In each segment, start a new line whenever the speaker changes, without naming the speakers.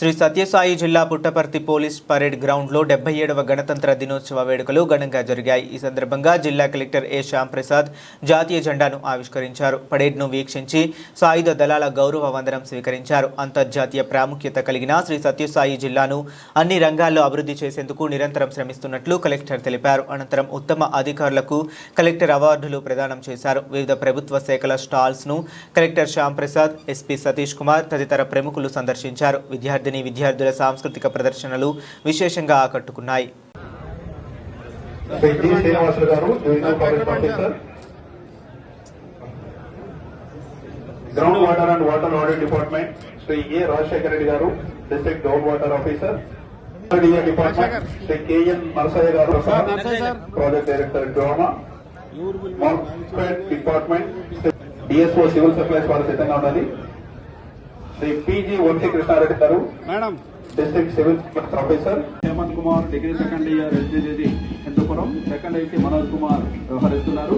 శ్రీ సత్యసాయి జిల్లా Puttaparthi police parade గ్రౌండ్లో డెబ్బై ఏడవ గణతంత్ర దినోత్సవ వేడుకలు ఘనంగా జరిగాయి. ఈ సందర్భంగా జిల్లా కలెక్టర్ ఏ. శ్యాంప్రసాద్ జాతీయ జెండాను ఆవిష్కరించారు. పరేడ్ను వీక్షించి సాయుధ దళాల గౌరవ వందనం స్వీకరించారు. అంతర్జాతీయ ప్రాముఖ్యత కలిగిన శ్రీ సత్యసాయి జిల్లాను అన్ని రంగాల్లో అభివృద్ధి చేసేందుకు నిరంతరం శ్రమిస్తున్నట్లు కలెక్టర్ తెలిపారు. అనంతరం ఉత్తమ అధికారులకు కలెక్టర్ అవార్డులు ప్రదానం చేశారు. వివిధ ప్రభుత్వ శాఖల స్టాల్స్ను కలెక్టర్ శ్యాంప్రసాద్ ఎస్పీ సతీష్ కుమార్ తదితర ప్రముఖులు సందర్శించారు. విద్యార్థి విద్యార్థిని విద్యార్థుల సాంస్కృతిక ప్రదర్శనలు విశేషంగా ఆకట్టుకున్నాయి.
Ground water and water audit department Shri A. Rajasekhara Reddy గారు district ground water officer. Department Shri K N Narasayya గారు project director drama. Department DSO civil supplies వారు సిద్ధంగా ఉన్నది శ్రీ పిజి వంశీ కృష్ణారెడ్డి గారు
madam.
District civil supplies officer Hemanth Kumar degree second year SDG Hindupuram second IC Manoj Kumar వ్యవహరిస్తున్నారు.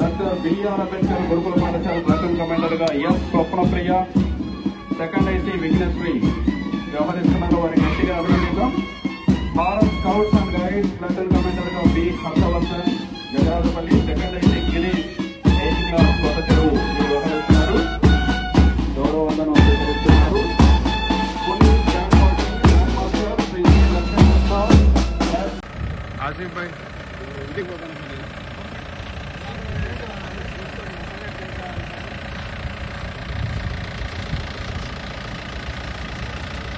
Doctor B R Ambedkar గురుకుల పాఠశాల platoon కమాండర్గా S Swapnapriya second IC Vighnasri వ్యవహరిస్తున్నారు. వారికి గట్టిగా అభినందిద్దాం. Bharat scouts and guides platoon కమాండర్గా B Harshavardhan Gajadapalli second
Asif భాయ్. ఇంటికి పోతాను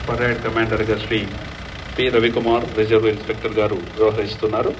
parade కమాండర్గా Shri P Ravikumar reserve inspector గారు వ్యవహరిస్తున్నారు.